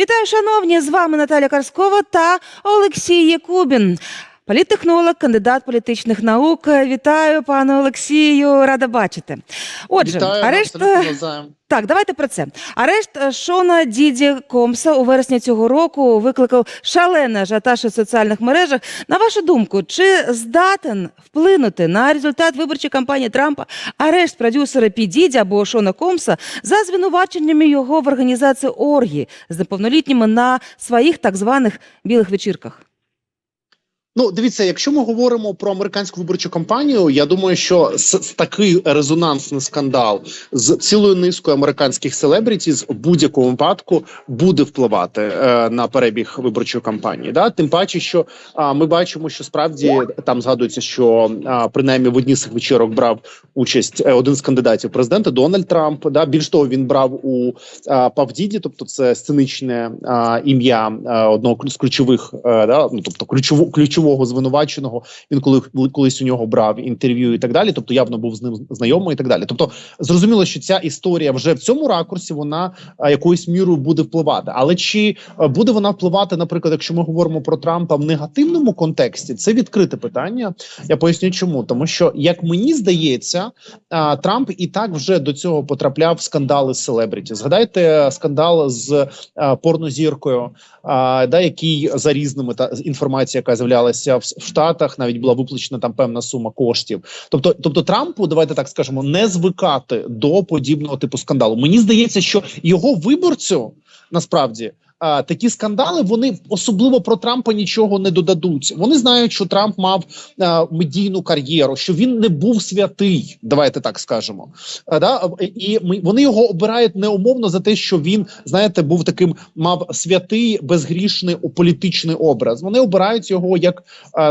Вітаю, шановні! З вами Наталя Карскова та Олексій Якубін. Політтехнолог, кандидат політичних наук. Вітаю, пане Олексію, рада бачити. Отже, Вітаю, арешт так, давайте про це. Арешт Шона Діді Комса у вересні цього року викликав шалений ажіотаж у соціальних мережах. На вашу думку, чи здатен вплинути на результат виборчої кампанії Трампа арешт продюсера Пі Діді або Шона Комса за звинуваченнями його в організації оргії з неповнолітніми на своїх так званих білих вечірках? Ну, дивіться, якщо ми говоримо про американську виборчу кампанію, я думаю, що с, такий резонансний скандал з цілою низкою американських селебрітіз в будь-якому випадку буде впливати е, на перебіг виборчої кампанії. Да? Тим паче, що а, ми бачимо, що справді там згадується, що а, принаймні в одній з цих вечірок брав участь е, один з кандидатів президента Дональд Трамп. Да? Більш того, він брав у а, Павдіді, тобто це сценичне а, ім'я а, одного з ключових, е, да? ну тобто ключову ключового звинуваченого. Він коли колись у нього брав інтерв'ю і так далі. Тобто явно був з ним знайомий і так далі. Тобто зрозуміло, що ця історія вже в цьому ракурсі вона якоюсь мірою буде впливати. Але чи буде вона впливати, наприклад, якщо ми говоримо про Трампа в негативному контексті, це відкрите питання. Я поясню, чому тому, що як мені здається, Трамп і так вже до цього потрапляв в скандали з селебріті. Згадайте скандал з порнозіркою, а, да, який за різними та інформація, яка з'являлася в, в Штатах, навіть була виплачена там певна сума коштів. Тобто, тобто Трампу, давайте так скажемо, не звикати до подібного типу скандалу. Мені здається, що його виборцю насправді. Такі скандали вони особливо про Трампа нічого не додадуть. Вони знають, що Трамп мав медійну кар'єру, що він не був святий. Давайте так скажемо. Да? І вони його обирають неумовно за те, що він знаєте, був таким, мав святий безгрішний політичний образ. Вони обирають його як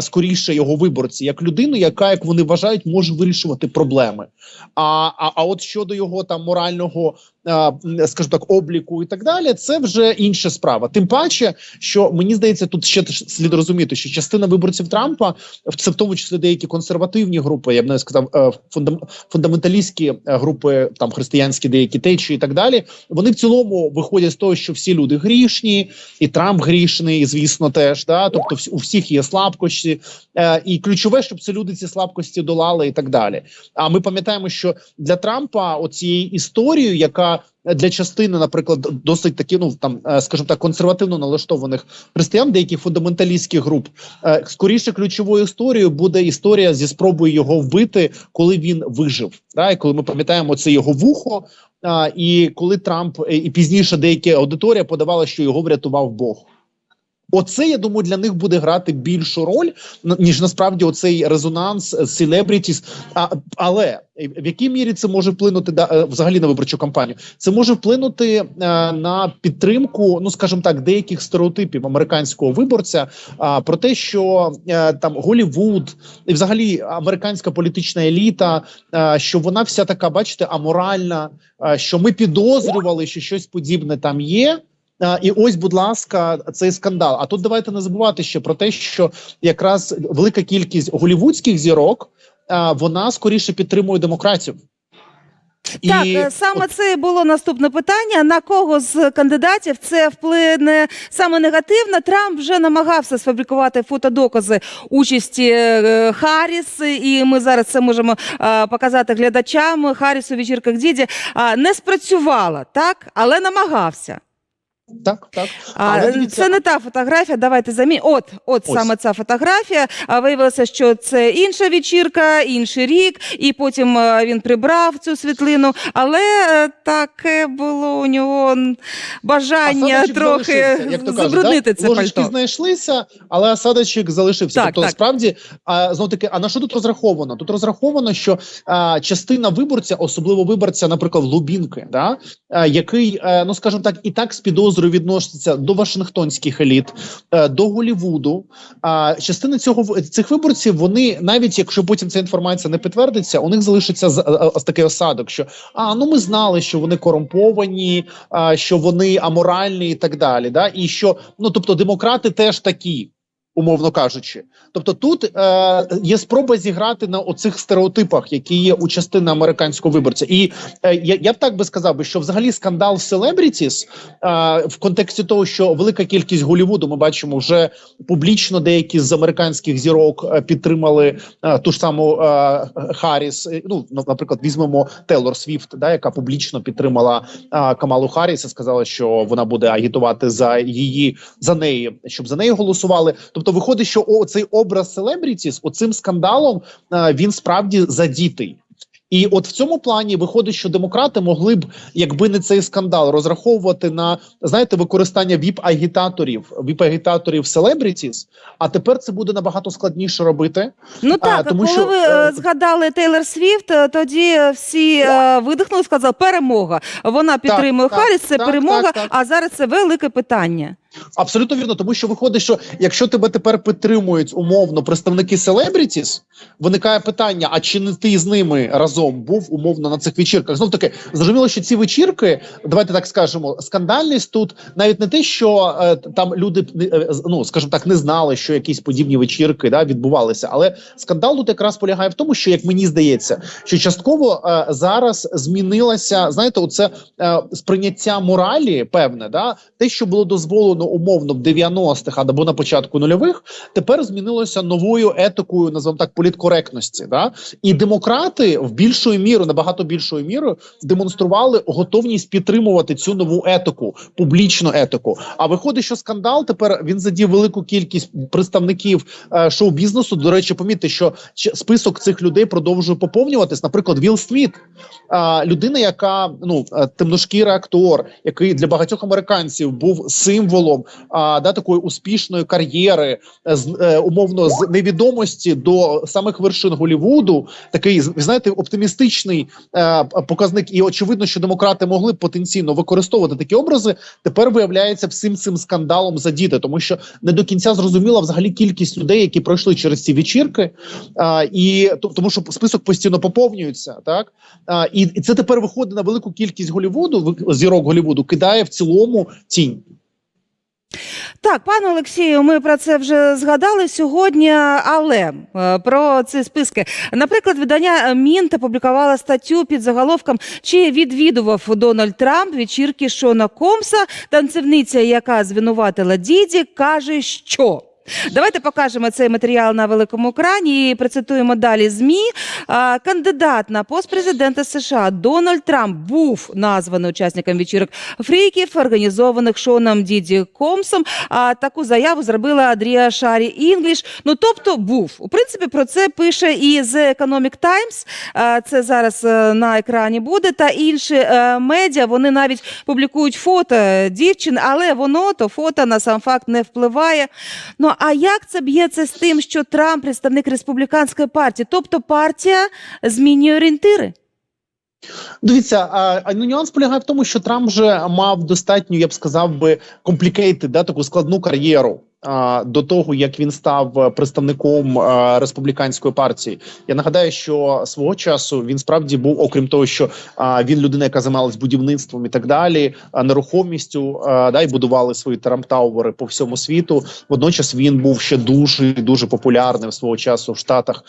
скоріше його виборці, як людину, яка як вони вважають, може вирішувати проблеми. А, а, а от щодо його там морального скажімо так, обліку і так далі, це вже інша справа. Тим паче, що мені здається, тут ще слід розуміти, що частина виборців Трампа, це в тому числі деякі консервативні групи, я б не сказав, е, фундам, фундаменталістські е, групи, там християнські деякі течії і так далі. Вони в цілому виходять з того, що всі люди грішні, і Трамп грішний, звісно, теж да. Тобто, у всіх є слабкості, е, і ключове, щоб ці люди ці слабкості долали і так далі. А ми пам'ятаємо, що для Трампа оцією історією, яка для частини, наприклад, досить такі, ну там, е, скажімо так, консервативно налаштованих християн, деяких фундаменталістських груп, е, скоріше ключовою історією буде історія зі спробою його вбити, коли він вижив. Да? І коли ми пам'ятаємо це його вухо, а, і коли Трамп е, і пізніше деякі аудиторія подавала, що його врятував Бог. Оце я думаю для них буде грати більшу роль ніж насправді оцей резонанс селебрітіс. А але в якій мірі це може вплинути да, взагалі на виборчу кампанію? Це може вплинути е, на підтримку, ну скажімо так, деяких стереотипів американського виборця а, про те, що е, там Голівуд і взагалі американська політична еліта, е, що вона вся така, бачите, аморальна, е, що ми підозрювали, що щось подібне там є. І ось, будь ласка, цей скандал. А тут давайте не забувати ще про те, що якраз велика кількість голівудських зірок а, вона скоріше підтримує демократів. Так, і... саме це було наступне питання. На кого з кандидатів це вплине саме негативно? Трамп вже намагався сфабрикувати фотодокази участі е, Харріс, і ми зараз це можемо е, показати глядачам. Харріс у вечірках діді е, не спрацювала, так, але намагався. Так, так. А, дивіться... Це не та фотографія. Давайте замі. От, от Ось. саме ця фотографія. А виявилося, що це інша вечірка, інший рік, і потім він прибрав цю світлину. Але таке було у нього бажання трохи як то забруднити да? це Ложечки пальто. знайшлися, але осадочок залишився. Так, тобто, так. справді, а, знову таки, а на що тут розраховано? Тут розраховано, що а, частина виборця, особливо виборця, наприклад, Лубінки, да, а, який, а, ну скажімо так, і так з підозрою відноситься до Вашингтонських еліт, до Голівуду. А частина цього цих виборців вони навіть якщо потім ця інформація не підтвердиться, у них залишиться з, з такий осадок, що а ну ми знали, що вони корумповані, а, що вони аморальні і так далі. Да, і що ну тобто демократи теж такі. Умовно кажучи, тобто тут е, є спроба зіграти на оцих стереотипах, які є у частини американського виборця, і е, я, я б так би сказав би, що взагалі скандал селебрітіс е, в контексті того, що велика кількість Голівуду, ми бачимо вже публічно деякі з американських зірок е, підтримали е, ту ж саму е, Харріс. Ну, наприклад, візьмемо Тейлор Свіфт, да, яка публічно підтримала е, Камалу Харріс і сказала, що вона буде агітувати за її за неї, щоб за неї голосували. Тобто, виходить, що о, цей образ селебрітіс, оцим скандалом е, він справді задітий. І от в цьому плані виходить, що демократи могли б, якби не цей скандал, розраховувати на знаєте використання віп-агітаторів, віп-агітаторів селебрітіс. А тепер це буде набагато складніше робити. Ну А, тому коли що, ви е, е, згадали Тейлор Свіфт, тоді всі е, видихнули, сказали перемога. Вона підтримує так, Харріс, це так, перемога. так, так. А зараз це велике питання. Абсолютно вірно, тому що виходить, що якщо тебе тепер підтримують умовно представники селебрітіс, виникає питання: а чи не ти з ними разом був умовно на цих вечірках? Знов таки зрозуміло, що ці вечірки, давайте так скажемо, скандальність тут навіть не те, що е, там люди е, ну скажімо так, не знали, що якісь подібні вечірки да відбувалися. Але скандал тут якраз полягає в тому, що як мені здається, що частково е, зараз змінилася, знаєте, оце е, сприйняття моралі, певне, да те, що було дозволено умовно в 90-х або на початку нульових, тепер змінилося новою етикою, називаємо так, політкоректності. Да? І демократи в більшою мірою, набагато більшою мірою, демонстрували готовність підтримувати цю нову етику, публічну етику. А виходить, що скандал тепер він задів велику кількість представників е, шоу-бізнесу. До речі, помітьте, що список цих людей продовжує поповнюватись. Наприклад, Вілл Сміт, е, людина, яка ну е, темношкірий актор, який для багатьох американців був символом а, да, такої успішної кар'єри, е, з е, умовно з невідомості до самих вершин Голівуду. Такий знаєте, оптимістичний е, показник. І очевидно, що демократи могли потенційно використовувати такі образи. Тепер виявляється всім цим скандалом задіти, тому що не до кінця зрозуміла взагалі кількість людей, які пройшли через ці вечірки, а, і то- тому, що список постійно поповнюється, так а, і, і це тепер виходить на велику кількість Голівуду, зірок Голівуду, кидає в цілому тінь. Так, пане Олексію, ми про це вже згадали сьогодні, але е, про ці списки. Наприклад, видання Мінт опублікувало статтю під заголовком Чи відвідував Дональд Трамп вечірки Шона Комса? Танцівниця, яка звинуватила діді, каже, що. Давайте покажемо цей матеріал на великому екрані і процитуємо далі ЗМІ. Кандидат на пост президента США Дональд Трамп був названий учасником вечірок фріків, організованих Шоном Діді Комсом. А таку заяву зробила Адрія Шарі Інгліш. Ну тобто був. У принципі, про це пише і The Economic Times. Це зараз е, на екрані буде. Та інші е, медіа вони навіть публікують фото дівчин, але воно то фото на сам факт не впливає. Ну а як це б'ється з тим, що Трамп представник республіканської партії? Тобто партія змінює орієнтири? Дивіться, а, ну, нюанс полягає в тому, що Трамп вже мав достатньо, я б сказав би, комплікейти, да, таку складну кар'єру. До того як він став е, представником республіканської партії, я нагадаю, що свого часу він справді був, окрім того, що він людина, яка займалась будівництвом і так далі, нерухомістю, да, і будували свої Трамп-тауери по всьому світу. Водночас він був ще дуже дуже популярним свого часу в Штатах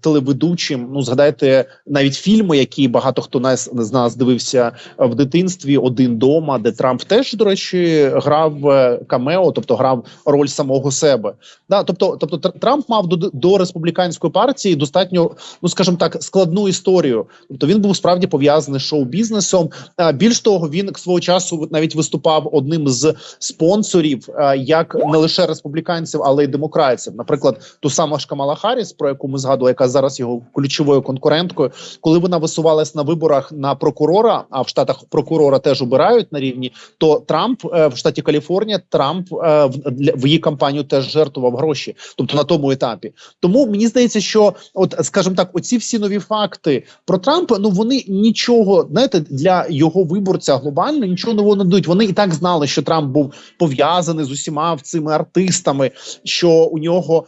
телеведучим. Ну згадайте навіть фільми, які багато хто нас з нас дивився в дитинстві. Один дома, де Трамп теж до речі грав е, камео, тобто грав роль самого себе. Да, тобто, тобто Трамп мав до, до республіканської партії достатньо, ну скажімо так, складну історію. Тобто він був справді пов'язаний з шоу-бізнесом. А, більш того, він свого часу навіть виступав одним з спонсорів, як не лише республіканців, але й демократів. Наприклад, ту саму ж Камала Харріс, про яку ми згадували, яка зараз його ключовою конкуренткою, коли вона висувалась на виборах на прокурора, а в штатах прокурора теж обирають на рівні, то Трамп е, в штаті Каліфорнія Трамп е, в, для, в її кампанію теж жертвував гроші, тобто на тому етапі. Тому мені здається, що от скажімо так, оці всі нові факти про Трампа, ну вони нічого знаєте, для його виборця глобально нічого нового не дають. Вони і так знали, що Трамп був пов'язаний з усіма цими артистами, що у нього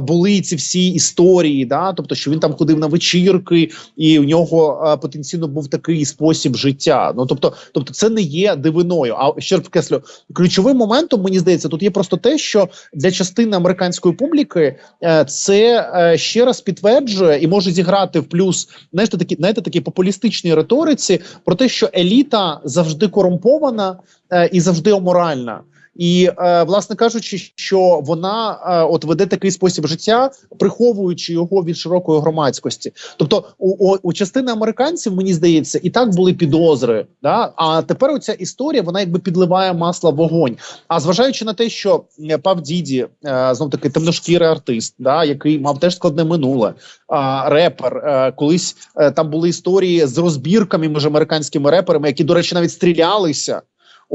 були ці всі історії, да, тобто, що він там ходив на вечірки, і у нього е, потенційно був такий спосіб життя. Ну тобто, тобто, це не є дивиною. А ще раз ключовим моментом мені здається, тут є просто те, що для частини американської публіки е, це е, ще раз підтверджує і може зіграти в плюс знаєте, такі знаєте, такі популістичній риториці про те, що еліта завжди корумпована е, і завжди аморальна. І е, власне кажучи, що вона е, от веде такий спосіб життя, приховуючи його від широкої громадськості. Тобто, у, у, у частини американців мені здається, і так були підозри. Да? А тепер оця історія вона якби підливає масло в вогонь. А зважаючи на те, що е, Пав Діді, е, знов таки темношкірий артист, да, який мав теж складне минуле, а, репер, е, колись е, там були історії з розбірками між американськими реперами, які, до речі, навіть стрілялися.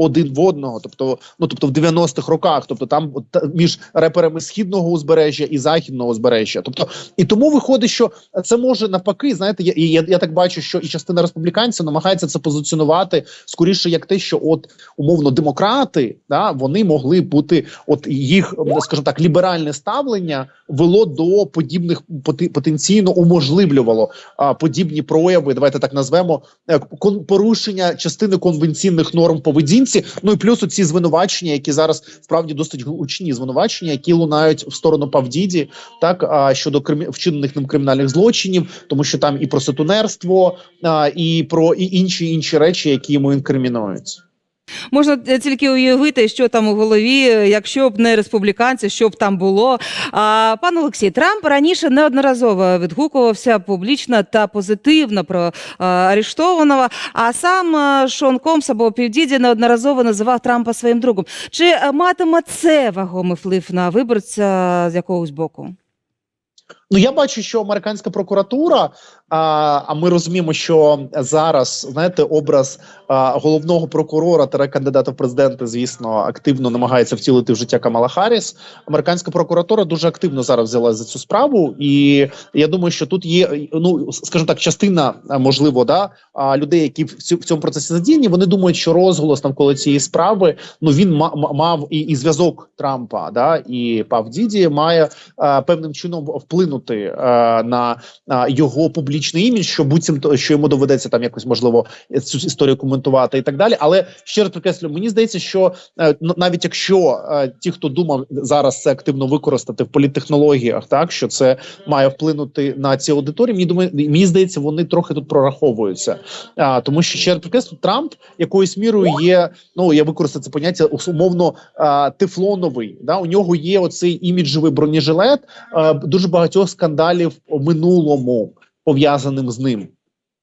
Один в одного, тобто, ну тобто в 90-х роках, тобто там між реперами східного узбережжя і західного узбережжя. Тобто, і тому виходить, що це може навпаки, знаєте, я, я, я так бачу, що і частина республіканців намагається це позиціонувати скоріше як те, що от умовно демократи, да, вони могли бути, от їх, скажімо так, ліберальне ставлення вело до подібних потенційно уможливлювало а, подібні прояви. Давайте так назвемо е, порушення частини конвенційних норм поведінці. Ну і плюс ці звинувачення, які зараз справді досить гучні звинувачення, які лунають в сторону Павдіді, так а, щодо крим... вчинених ним кримінальних злочинів, тому що там і про сетунерство, а, і про і інші інші речі, які йому інкримінуються. Можна е, тільки уявити, що там у голові, е, якщо б не республіканці, що б там було. А, пан Олексій, Трамп раніше неодноразово відгукувався публічно та позитивно про а, арештованого. А сам Шон Комс або Півдіді неодноразово називав Трампа своїм другом. Чи е, матиме це вагомий вплив на виборця з якогось боку? Ну я бачу, що американська прокуратура, а, а ми розуміємо, що зараз знаєте, образ а, головного прокурора та кандидата в президенти, звісно, активно намагається втілити в життя Камала Харріс. Американська прокуратура дуже активно зараз взяла за цю справу, і я думаю, що тут є ну скажімо так, частина можливо, да а, людей, які в цьому процесі задіяні, вони думають, що розголос навколо цієї справи ну він ма- ма- мав і, і зв'язок Трампа, да і Пав Діді має е, певним чином вплинути е, на е, його публічний імідж, що буцімто що йому доведеться там якось можливо цю історію коментувати і так далі. Але ще раз підкреслю, мені здається, що е, ну, навіть якщо е, ті, хто думав зараз це активно використати в політтехнологіях, так що це має вплинути на ці аудиторії, мені думаю, мені здається, вони трохи тут прораховуються. А, тому що ще раз підкреслю, Трамп якоюсь мірою є. Ну я використаю це поняття умовно а, тефлоновий. Да, у нього є оцей іміджевий бронежилет а, дуже багатьох скандалів у минулому пов'язаним з ним.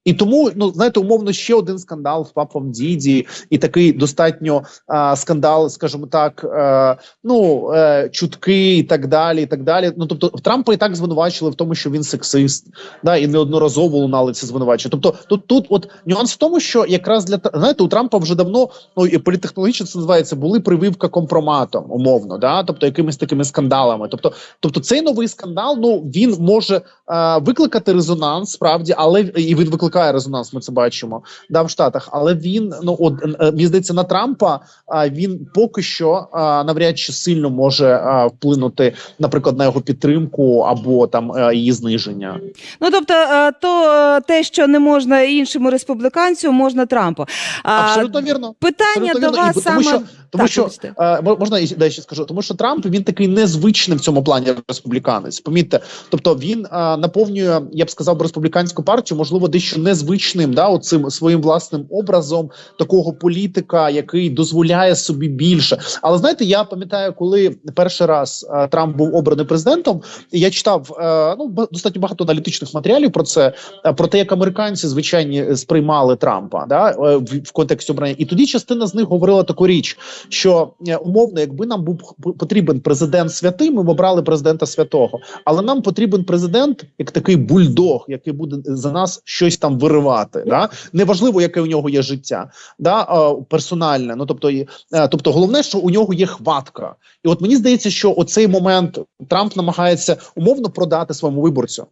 І тому, ну знаєте, умовно ще один скандал з папом Діді, і такий достатньо а, скандал, скажімо так, е, ну е, чутки і так далі. і так далі. Ну тобто, Трампа і так звинувачили в тому, що він сексист, да, і неодноразово лунали ці звинувачення. Тобто, тут тут от нюанс в тому, що якраз для знаєте, у Трампа вже давно ну і політехнологічно це називається, були прививка компроматом, умовно, да, тобто якимись такими скандалами. Тобто, тобто цей новий скандал, ну він може е, викликати резонанс, справді, але і він викликає резонанс. Ми це бачимо да в Штатах. Але він ну от е, е, мені здається на Трампа. А він поки що навряд чи сильно може вплинути, наприклад, на його підтримку або там е, її зниження. Ну тобто, то те, що не можна іншому республіканцю, можна Трампу. А, Абсолютно вірно. Питання Абсолютно до вірно. Вас саме тому, що тому Так, що е, мо- можна і далі скажу, тому що Трамп він такий незвичний в цьому плані республіканець. Помітьте, тобто він е, наповнює, я б сказав, республіканську партію, можливо, дещо незвичним, да, оцим своїм власним образом такого політика, який дозволяє собі більше. Але знаєте, я пам'ятаю, коли перший раз е, Трамп був обраний президентом, я читав е, ну достатньо багато аналітичних матеріалів про це, е, про те, як американці звичайні сприймали Трампа, да е, в, в контексті обрання. І тоді частина з них говорила таку річ, що е, умовно, якби нам був потрібен президент святий, ми б обрали президента святого. Але нам потрібен президент як такий бульдог, який буде за нас щось там виривати. Да? Неважливо, яке у нього є життя, да? персональне. Ну тобто, е, тобто, головне, що у нього є хватка. І от мені здається, що оцей момент Трамп намагається умовно продати своєму виборцю.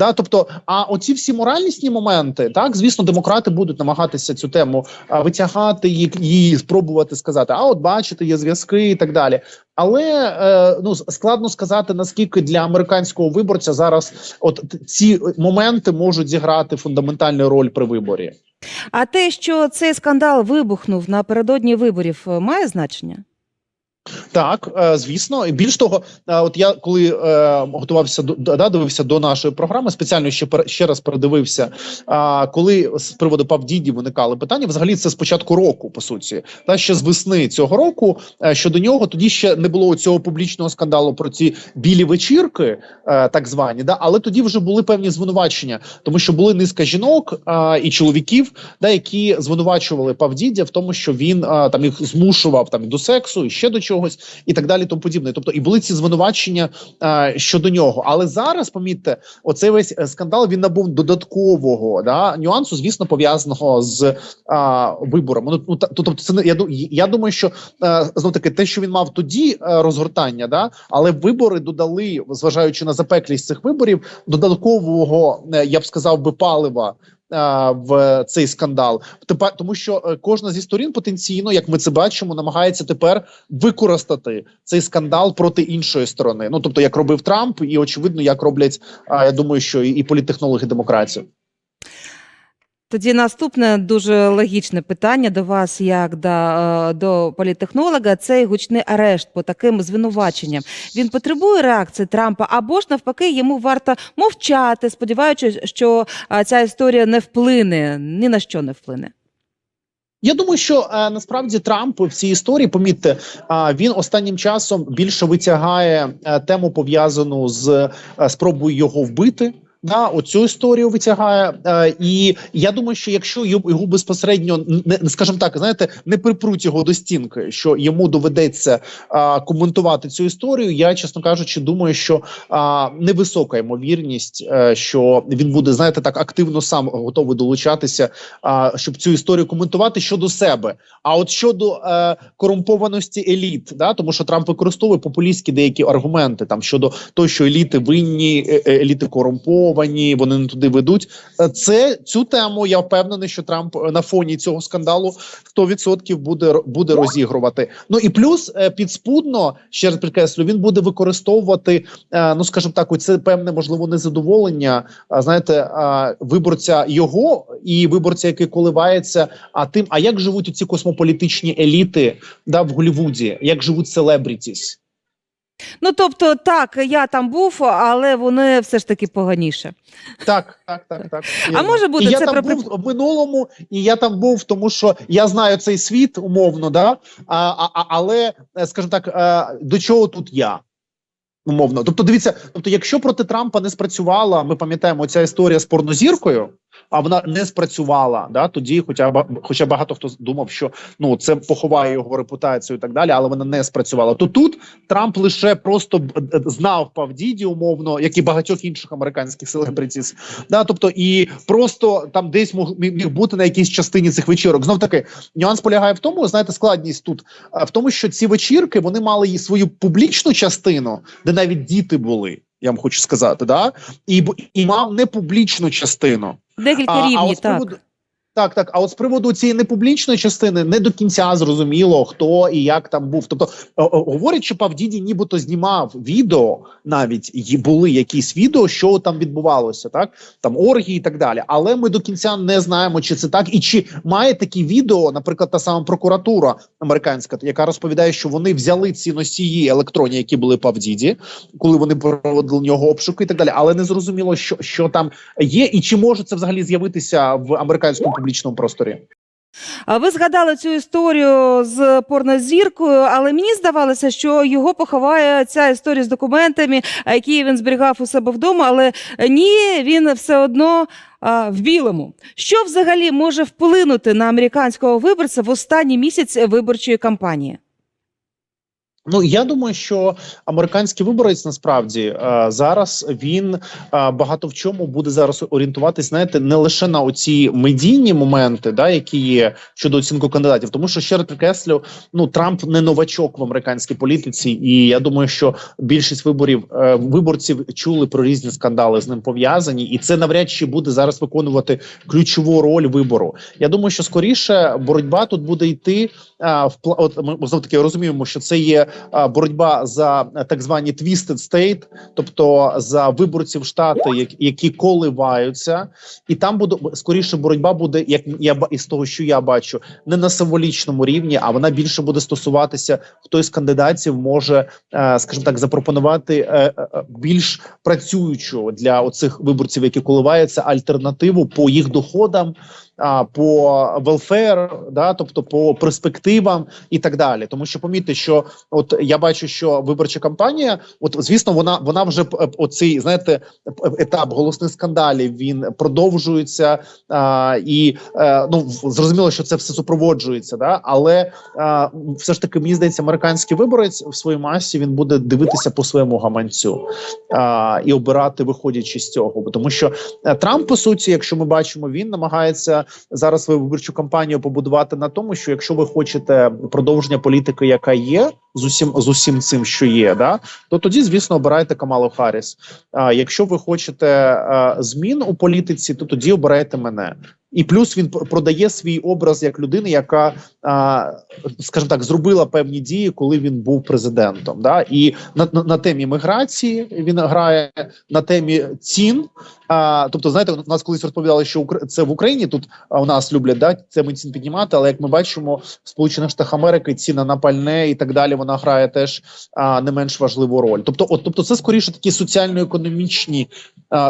Да, тобто, а оці всі моральнісні моменти, так звісно, демократи будуть намагатися цю тему витягати її, її спробувати сказати. А от бачите, є зв'язки і так далі. Але е, ну складно сказати наскільки для американського виборця зараз от ці моменти можуть зіграти фундаментальну роль при виборі. А те, що цей скандал вибухнув напередодні виборів, е, має значення? Так, е, звісно, і більш того, е, от я коли е, готувався да, дивився до нашої програми, спеціально ще ще раз передивився. А коли з приводу Павдіді виникали питання, взагалі це з початку року, по суті, та ще з весни цього року. Щодо нього тоді ще не було цього публічного скандалу про ці білі вечірки, так звані, да, але тоді вже були певні звинувачення, тому що були низка жінок і чоловіків, да, які звинувачували Павдідя в тому, що він там їх змушував там до сексу і ще до чогось, і так далі, тому подібне. Тобто, і були ці звинувачення е, щодо нього. Але зараз, помітьте, оцей весь е, скандал він набув додаткового да нюансу, звісно, пов'язаного з е, виборами. Ну, ну тобто, це не я я думаю, що е, знов таки те, що він мав тоді е, розгортання, да, але вибори додали, зважаючи на запеклість цих виборів, додаткового, я б сказав би, палива. В цей скандал тепер, тому що е, кожна зі сторін потенційно, як ми це бачимо, намагається тепер використати цей скандал проти іншої сторони. Ну тобто, як робив Трамп, і очевидно, як роблять, я думаю, що і політтехнологи демократів. Тоді наступне дуже логічне питання до вас, як до, е, до політтехнолога, цей гучний арешт по таким звинуваченням. Він потребує реакції Трампа, або ж навпаки, йому варто мовчати, сподіваючись, що е, ця історія не вплине, ні на що не вплине. Я думаю, що е, насправді Трамп в цій історії, помітьте, е, він останнім часом більше витягає е, тему пов'язану з е, спробою його вбити. Да, оцю історію витягає, е, і я думаю, що якщо його, безпосередньо не скажімо так, знаєте, не припруть його до стінки, що йому доведеться е, коментувати цю історію. Я чесно кажучи, думаю, що е, невисока ймовірність, е, що він буде знаєте так активно сам готовий долучатися а, щоб цю історію коментувати щодо себе. А от щодо е, корумпованості еліт, да, тому що Трамп використовує популістські деякі аргументи там щодо того, що еліти винні, е, е, еліти корумповані, вони не туди ведуть. Е, Це цю тему я впевнений, що Трамп е, на фоні цього скандалу 100% буде буде розігрувати. Ну і плюс е, підспудно ще раз підкреслю, він буде використовувати, ну скажімо так, це певне можливо незадоволення. знаєте, виборця його і виборця, який коливається. А тим, а як живуть ці космополітичні еліти да, в Голлівуді, як живуть селебрітіс? Ну тобто, так, я там був, але вони все ж таки поганіше. Так, так, так, так. А може бути, і я там про- був в минулому, і я там був, тому що я знаю цей світ умовно, да а, а, а- але е, скажімо так, е, до чого тут я? Умовно, тобто, дивіться, тобто, якщо проти Трампа не спрацювала, ми пам'ятаємо ця історія з порнозіркою, а вона не спрацювала. Да, тоді, хоча хоча багато хто думав, що ну це поховає його репутацію і так далі, але вона не спрацювала. То тут Трамп лише просто б- е, знав Павдіді, умовно, як і багатьох інших американських селебритіс. Да, тобто, і просто там десь мог міг бути на якійсь частині цих вечірок. Знов таки нюанс полягає в тому, знаєте, складність тут в тому, що ці вечірки вони мали і свою публічну частину, де навіть діти були. Я вам хочу сказати, да і і мав непублічну частину. Декілька рівнів, так. приводу, так, так. А от з приводу цієї непублічної частини не до кінця зрозуміло, хто і як там був. Тобто говорять, що Павдіді нібито знімав відео, навіть були якісь відео, що там відбувалося, так там оргії і так далі. Але ми до кінця не знаємо, чи це так, і чи має такі відео, наприклад, та сама прокуратура американська, яка розповідає, що вони взяли ці носії електронні, які були Павдіді, коли вони проводили нього обшуки і так далі. Але не зрозуміло, що, що там є, і чи може це взагалі з'явитися в американському публічному просторі. Ви згадали цю історію з порнозіркою, але мені здавалося, що його поховає ця історія з документами, які він зберігав у себе вдома. Але ні, він все одно а, в білому. Що взагалі може вплинути на американського виборця в останній місяць виборчої кампанії? Ну я думаю, що американський виборець насправді е, зараз він е, багато в чому буде зараз орієнтуватись, знаєте, не лише на оці медійні моменти, да, які є щодо оцінку кандидатів, тому що ще раз підкреслю, ну Трамп не новачок в американській політиці, і я думаю, що більшість виборів е, виборців чули про різні скандали з ним пов'язані, і це навряд чи буде зараз виконувати ключову роль вибору. Я думаю, що скоріше боротьба тут буде йти. В от ми знов таки розуміємо, що це є боротьба за е, так звані twisted state, тобто за виборців штати, які коливаються, і там буде скоріше боротьба буде, як я із того, що я бачу, не на символічному рівні, а вона більше буде стосуватися, хто із кандидатів може, е, скажімо так, запропонувати е, більш працюючу для оцих виборців, які коливаються, альтернативу по їх доходам. А по велфер, да, тобто по перспективам і так далі, тому що помітьте, що от я бачу, що виборча кампанія, от звісно, вона вона вже оцей знаєте етап голосних скандалів. Він продовжується а, і е, ну зрозуміло, що це все супроводжується, да, але а, все ж таки мені здається, американський виборець в своїй масі він буде дивитися по своєму гаманцю а, і обирати, виходячи з цього, тому що е, Трамп, по суті, якщо ми бачимо, він намагається зараз свою виборчу кампанію побудувати на тому, що якщо ви хочете продовження політики, яка є з усім з усім цим, що є, да то тоді, звісно, обирайте Камалу Харріс. А якщо ви хочете е, змін у політиці, то тоді обирайте мене. І плюс він пр- продає свій образ як людини, яка, а, скажімо так, зробила певні дії, коли він був президентом. Да? І на, на, на темі міграції він грає на темі цін. А, тобто, знаєте, у нас колись розповідали, що це в Україні тут у нас люблять да, теми цін піднімати, але як ми бачимо, в Сполучених Штатах Америки ціна на пальне і так далі, вона грає теж а, не менш важливу роль. Тобто, от, тобто, це скоріше такі соціально-економічні,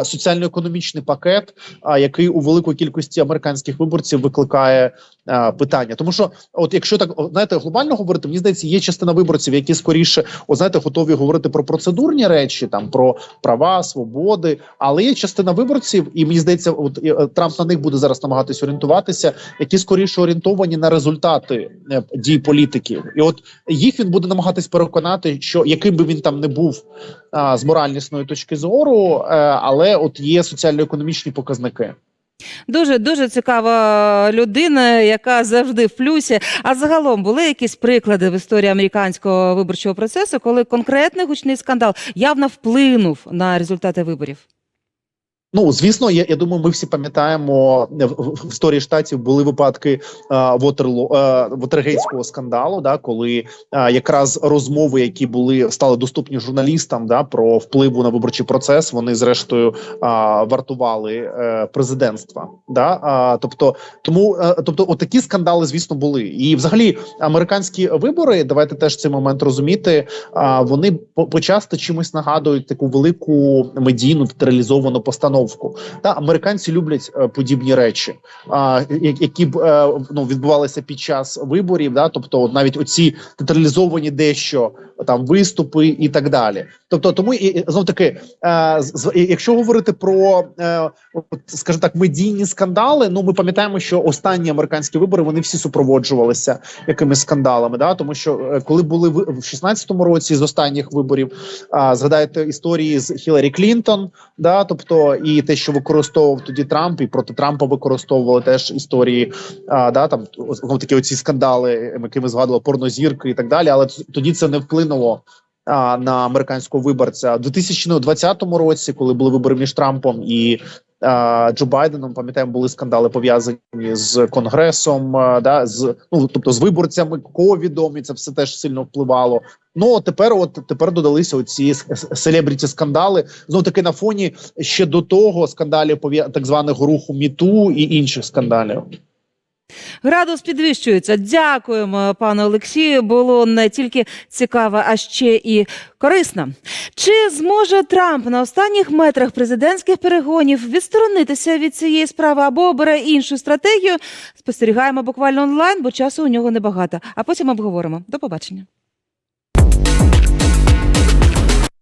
соціально-економічний пакет, а, який у великої кількості американських виборців викликає а, питання. Тому що, от якщо так знаєте, глобально говорити, мені здається, є частина виборців, які скоріше, от, знаєте, готові говорити про процедурні речі, там про права, свободи, але є частина виборців, і мені здається, от е, Трамп на них буде зараз намагатись орієнтуватися, які скоріше орієнтовані на результати е, дій політиків, і от їх він буде намагатись переконати, що яким би він там не був а, з моральнісної точки зору, е, але от є соціально-економічні показники. Дуже дуже цікава людина, яка завжди в плюсі. А загалом були якісь приклади в історії американського виборчого процесу, коли конкретний гучний скандал явно вплинув на результати виборів. Ну звісно, я, я думаю, ми всі пам'ятаємо в, в, історії штатів були випадки е, Вотерло е, скандалу, да коли е, якраз розмови, які були стали доступні журналістам, да про впливу на виборчий процес, вони зрештою е, вартували е, президентства. Да, а, тобто, тому е, тобто, отакі скандали, звісно, були. І взагалі американські вибори, давайте теж цей момент розуміти. А вони по- почасто чимось нагадують таку велику медійну театралізовану постановку. Та американці люблять е, подібні речі, які б е, ну відбувалися під час виборів. Да, тобто, навіть оці театралізовані дещо там виступи і так далі. Тобто, тому і знов таки, е, з- якщо говорити про е, скажімо так, медійні скандали, ну ми пам'ятаємо, що останні американські вибори вони всі супроводжувалися якимись скандалами. Да, тому що е, коли були в 16-му році з останніх виборів, а, згадайте історії з Хіларі Клінтон, да, тобто і те, що використовував тоді Трамп, і проти Трампа використовували теж історії, а, да, там знову такі оці скандали, які ми згадували, порнозірки і так далі. Але тоді це не вплинуло. А, На американського виборця у 2020 році, коли були вибори між Трампом і а, Джо Байденом, пам'ятаємо, були скандали пов'язані з конгресом, а, да з ну тобто з виборцями, ковідом, і це все теж сильно впливало. Ну тепер, от тепер додалися оці селебріті скандали. Знов таки на фоні ще до того скандалів так званого руху Міту і інших скандалів. Градус підвищується. Дякуємо, пане Олексію. Було не тільки цікаво, а ще і корисно. Чи зможе Трамп на останніх метрах президентських перегонів відсторонитися від цієї справи або обере іншу стратегію? Спостерігаємо буквально онлайн, бо часу у нього небагато. А потім обговоримо. До побачення.